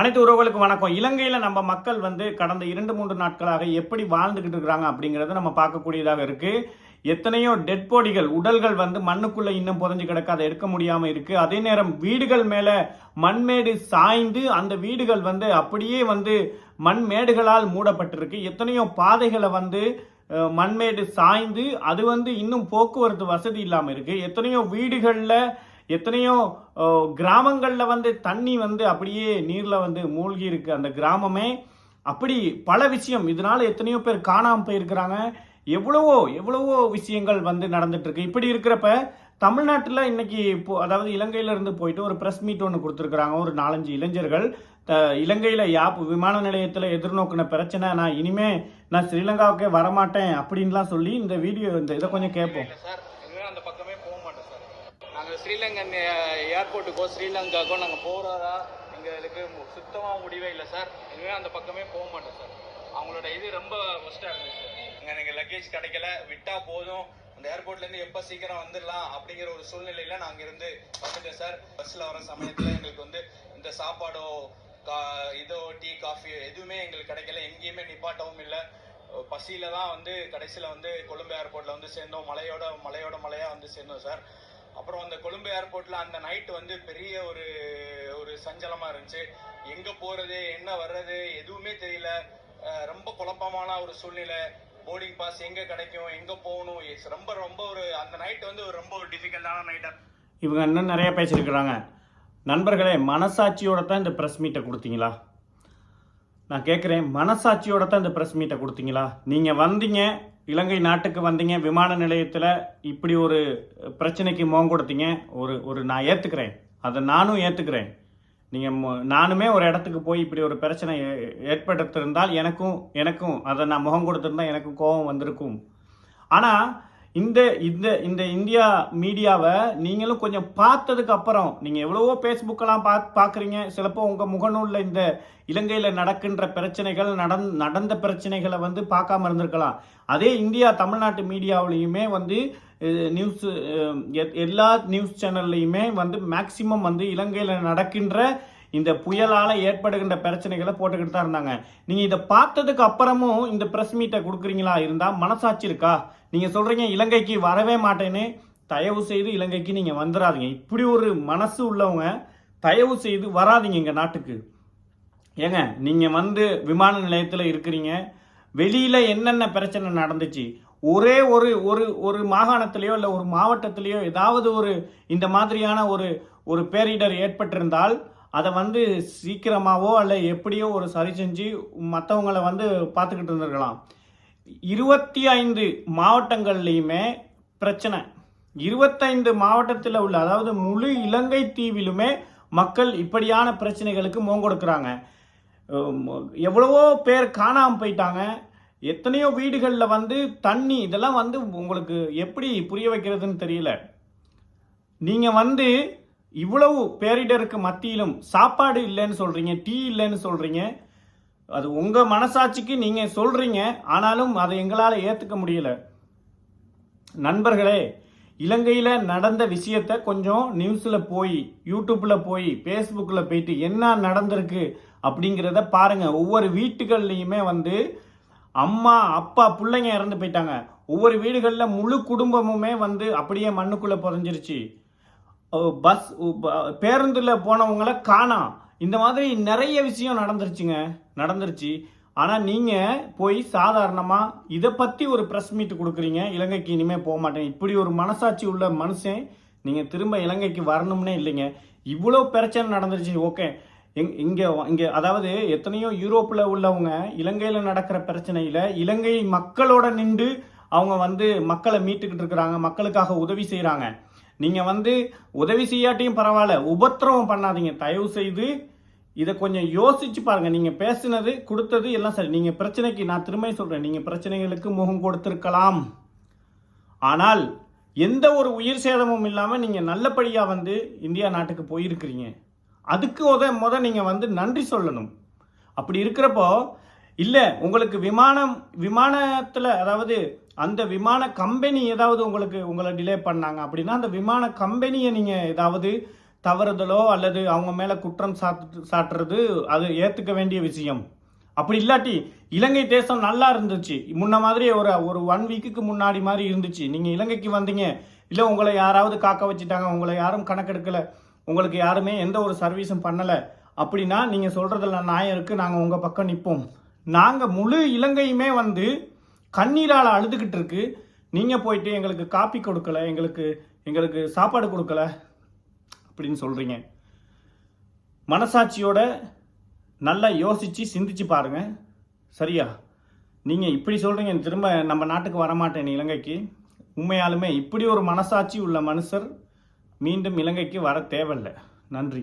அனைத்து உறவுகளுக்கும் வணக்கம். இலங்கையில் நம்ம மக்கள் வந்து கடந்த இரண்டு மூன்று நாட்களாக எப்படி வாழ்ந்துகிட்டு இருக்கிறாங்க அப்படிங்கிறத நம்ம பார்க்கக்கூடியதாக இருக்குது எத்தனையோ டெட் பாடிகள் உடல்கள் வந்து மண்ணுக்குள்ளே இன்னும் புதைஞ்சு கிடக்காத எடுக்க முடியாமல் இருக்கு. அதே நேரம் வீடுகள் மேலே மண்மேடு சாய்ந்து அந்த வீடுகள் வந்து அப்படியே வந்து மண்மேடுகளால் மூடப்பட்டிருக்கு. எத்தனையோ பாதைகளை வந்து மண்மேடு சாய்ந்து அது வந்து இன்னும் போக்குவரத்து வசதி இல்லாமல் இருக்குது எத்தனையோ வீடுகளில் எத்தனையோ கிராமங்களில் வந்து தண்ணி வந்து அப்படியே நீரில் வந்து மூழ்கி இருக்கு. அந்த கிராமமே அப்படி பல விஷயம். இதனால் எத்தனையோ பேர் காணாம போயிருக்கிறாங்க. எவ்வளவோ எவ்வளவோ விஷயங்கள் வந்து நடந்துட்டுருக்கு இப்படி இருக்கிறப்ப தமிழ்நாட்டில் இன்னைக்கு இப்போ அதாவது இலங்கையிலேருந்து போயிட்டு ஒரு ப்ரெஸ் மீட் ஒன்று கொடுத்துருக்குறாங்க. ஒரு நாலஞ்சு இளைஞர்கள். த- இலங்கையில் யாப் விமான நிலையத்தில் எதிர்நோக்கின பிரச்சனை நான் இனிமே நான் ஸ்ரீலங்காவுக்கே வரமாட்டேன் அப்படின்லாம் சொல்லி இந்த வீடியோ இந்த இதை கொஞ்சம் கேட்போம் இல்லை சார் இனிமேல் அந்த பக்கமே போக மாட்டோம் சார் நாங்கள் ஸ்ரீலங்கன் ஏர்போர்ட்டுக்கோ ஸ்ரீலங்காக்கோ நாங்கள் போகிறதா எங்களுக்கு சுத்தமாக முடிவே இல்லை சார் இனிமேல் அந்த பக்கமே போக மாட்டோம் சார் அவங்களோட இது ரொம்ப ஒஸ்ட்டாக இருந்துச்சு இங்கே நீங்கள் லக்கேஜ் கிடைக்கல. விட்டால் போதும். அந்த ஏர்போர்ட்லேருந்து எப்போ சீக்கிரம் வந்துடலாம் அப்படிங்கிற ஒரு சூழ்நிலையில் நாங்கள் இருந்து வந்துட்டேன் சார் பஸ்ஸில் வர சமயத்தில் எங்களுக்கு வந்து இந்த சாப்பாடோ கா இதோ டீ காஃபியோ எதுவுமே எங்களுக்கு கிடைக்கல. எங்கேயுமே நிப்பாட்டவும் இல்லை. பசியில தான் வந்து கடைசியில் வந்து கொழும்பு ஏர்போர்ட்டில் வந்து சேர்ந்தோம். மலையோட மலையோட மலையாக வந்து சேர்ந்தோம் சார் அப்புறம் அந்த கொழும்பு ஏர்போர்ட்ல அந்த நைட் வந்து பெரிய ஒரு ஒரு சஞ்சலமா இருந்துச்சு. எங்க போறது என்ன வர்றது எதுவுமே தெரியல. ரொம்ப குழப்பமான ஒரு சூழ்நிலை. போர்டிங் பாஸ் எங்க கிடைக்கும் எங்க போகணும் எஸ் ரொம்ப ரொம்ப ஒரு அந்த நைட் வந்து ஒரு ரொம்ப ஒரு டிஃபிகல்ட்டான நைட்டா இவங்க இன்னும் நிறைய பேசியிருக்கிறாங்க. நண்பர்களே மனசாட்சியோட தான் இந்த ப்ரெஸ் மீட்டை கொடுத்தீங்களா? நான் கேட்குறேன் மனசாட்சியோட தான் இந்த ப்ரெஸ் மீட்டை கொடுத்தீங்களா? நீங்கள் வந்தீங்க இலங்கை நாட்டுக்கு வந்தீங்க விமான நிலையத்தில் இப்படி ஒரு பிரச்சனைக்கு முகம் கொடுத்தீங்க ஒரு ஒரு நான் ஏற்றுக்கிறேன் அதை நானும் ஏற்றுக்கிறேன் நீங்கள் நானுமே ஒரு இடத்துக்கு போய் இப்படி ஒரு பிரச்சனை ஏற்படுத்திருந்தால் எனக்கும் எனக்கும் அதை நான் முகம் கொடுத்துருந்தா எனக்கும் கோபம் வந்திருக்கும். ஆனால் இந்த இந்த இந்த இந்தியா மீடியாவை நீங்களும் கொஞ்சம் பார்த்ததுக்கு அப்புறம் நீங்கள் எவ்வளவோ ஃபேஸ்புக்கெல்லாம் பா பார்க்குறீங்க சிலப்போ உங்கள் முகநூலில் இந்த இலங்கையில் நடக்கின்ற பிரச்சனைகள் நடந் நடந்த பிரச்சனைகளை வந்து பார்க்காம இருந்திருக்கலாம். அதே இந்தியா தமிழ்நாட்டு மீடியாவிலையுமே வந்து நியூஸ் எல்லா நியூஸ் சேனல்லையுமே வந்து மேக்சிமம் வந்து இலங்கையில் நடக்கின்ற இந்த புயலால் ஏற்படுகின்ற பிரச்சனைகளை போட்டுக்கிட்டு தான் இருந்தாங்க. நீங்கள் இதை பார்த்ததுக்கு அப்புறமும் இந்த ப்ரெஸ் மீட்டை கொடுக்குறீங்களா? இருந்தால் மனசாட்சி இருக்கா? நீங்கள் சொல்கிறீங்க இலங்கைக்கு வரவே மாட்டேன்னு. தயவு செய்து இலங்கைக்கு நீங்கள் வந்துடாதீங்க இப்படி ஒரு மனசு உள்ளவங்க தயவு செய்து வராதீங்க எங்கள் நாட்டுக்கு. ஏங்க நீங்கள் வந்து விமான நிலையத்தில் இருக்கிறீங்க. வெளியில் என்னென்ன பிரச்சனை நடந்துச்சு? ஒரே ஒரு ஒரு ஒரு மாகாணத்திலேயோ இல்லை ஒரு மாவட்டத்திலேயோ ஏதாவது ஒரு இந்த மாதிரியான ஒரு ஒரு பேரிடர் ஏற்பட்டிருந்தால் அதை வந்து சீக்கிரமாகவோ அல்ல எப்படியோ ஒரு சரி செஞ்சு மற்றவங்களை வந்து பார்த்துக்கிட்டு இருந்திருக்கலாம். இருபத்தி ஐந்து மாவட்டங்கள்லையுமே பிரச்சனை. இருபத்தைந்து மாவட்டத்தில் உள்ள அதாவது முழு இலங்கை தீவிலுமே மக்கள் இப்படியான பிரச்சனைகளுக்கு முகம் கொடுக்குறாங்க. எவ்வளவோ பேர் காணாமல் போயிட்டாங்க. எத்தனையோ வீடுகளில் வந்து தண்ணி இதெல்லாம் வந்து உங்களுக்கு எப்படி புரிய வைக்கிறதுன்னு தெரியல. நீங்கள் வந்து இவ்வளவு பேரிடருக்கு மத்தியிலும் சாப்பாடு இல்லைன்னு சொல்கிறீங்க டீ இல்லைன்னு சொல்கிறீங்க அது உங்கள் மனசாட்சிக்கு நீங்கள் சொல்கிறீங்க ஆனாலும் அதை எங்களால் ஏற்றுக்க முடியல. நண்பர்களே இலங்கையில் நடந்த விஷயத்த கொஞ்சம் நியூஸில் போய் யூடியூப்பில் போய் ஃபேஸ்புக்கில் போயிட்டு என்ன நடந்திருக்கு அப்படிங்கிறத பாருங்கள் ஒவ்வொரு வீட்டுகள்லையுமே வந்து அம்மா அப்பா பிள்ளைங்க இறந்து போயிட்டாங்க. ஒவ்வொரு வீடுகளில் முழு குடும்பமுமே வந்து அப்படியே மண்ணுக்குள்ளே புதஞ்சிருச்சு. பஸ் பேருந்தில் போனவங்கள காணாம் இந்த மாதிரி நிறைய விஷயம் நடந்துருச்சுங்க. நடந்துருச்சு. ஆனால் நீங்கள் போய் சாதாரணமாக இதை பற்றி ஒரு ப்ரெஸ் மீட் கொடுக்குறீங்க. இலங்கைக்கு இனிமேல் போக மாட்டேன். இப்படி ஒரு மனசாட்சி உள்ள மனுஷன் நீங்கள் திரும்ப இலங்கைக்கு வரணும்னே இல்லைங்க. இவ்வளோ பிரச்சனை நடந்துருச்சு. ஓகே. இங் இங்கே இங்கே அதாவது எத்தனையோ யூரோப்பில் உள்ளவங்க இலங்கையில் நடக்கிற பிரச்சனையில் இலங்கை மக்களோட நின்று அவங்க வந்து மக்களை மீட்டுக்கிட்டு இருக்கிறாங்க. மக்களுக்காக உதவி செய்கிறாங்க நீங்கள் வந்து உதவி செய்யாட்டியும் பரவாயில்ல உபத்திரவம் பண்ணாதீங்க. தயவு செய்து இதை கொஞ்சம் யோசிச்சு பாருங்கள் நீங்கள் பேசினது கொடுத்தது எல்லாம் சரி. நீங்கள் பிரச்சனைக்கு நான் திரும்ப சொல்கிறேன் நீங்கள் பிரச்சனைகளுக்கு முகம் கொடுத்துருக்கலாம். ஆனால் எந்த ஒரு உயிர் சேதமும் இல்லாமல் நீங்கள் நல்லபடியாக வந்து இந்தியா நாட்டுக்கு போயிருக்கிறீங்க. அதுக்கு உத முத நீங்கள் வந்து நன்றி சொல்லணும். அப்படி இருக்கிறப்போ இல்லை உங்களுக்கு விமானம் விமானத்தில் அதாவது அந்த விமான கம்பெனி ஏதாவது உங்களுக்கு உங்களை டிலே பண்ணாங்க அப்படின்னா அந்த விமான கம்பெனியை நீங்கள் ஏதாவது தவறுதலோ அல்லது அவங்க மேலே குற்றம் சாத்து சாட்டுறது அது ஏற்றுக்க வேண்டிய விஷயம். அப்படி இல்லாட்டி இலங்கை தேசம் நல்லா இருந்துச்சு. முன்ன மாதிரி ஒரு ஒரு ஒன் வீக்குக்கு முன்னாடி மாதிரி இருந்துச்சு. நீங்கள் இலங்கைக்கு வந்தீங்க. இல்லை உங்களை யாராவது காக்க வச்சுட்டாங்க. உங்களை யாரும் கணக்கெடுக்கல. உங்களுக்கு யாருமே எந்த ஒரு சர்வீஸும் பண்ணலை. அப்படின்னா நீங்கள் சொல்கிறதுல நியாயம் இருக்குது நாங்கள் உங்கள் பக்கம் நிற்போம் நாங்கள் முழு இலங்கையுமே வந்து கண்ணீரால் அழுதுகிட்டு இருக்கு. நீங்கள் போயிட்டு எங்களுக்கு காப்பி கொடுக்கல எங்களுக்கு எங்களுக்கு சாப்பாடு கொடுக்கல அப்படின்னு சொல்கிறீங்க மனசாட்சியோட நல்லா யோசித்து சிந்திச்சு பாருங்கள் சரியா? நீங்கள் இப்படி சொல்கிறீங்க திரும்ப நம்ம நாட்டுக்கு வரமாட்டேன் இலங்கைக்கு. உண்மையாலுமே இப்படி ஒரு மனசாட்சி உள்ள மனுஷர் மீண்டும் இலங்கைக்கு வர தேவையில்லை. நன்றி.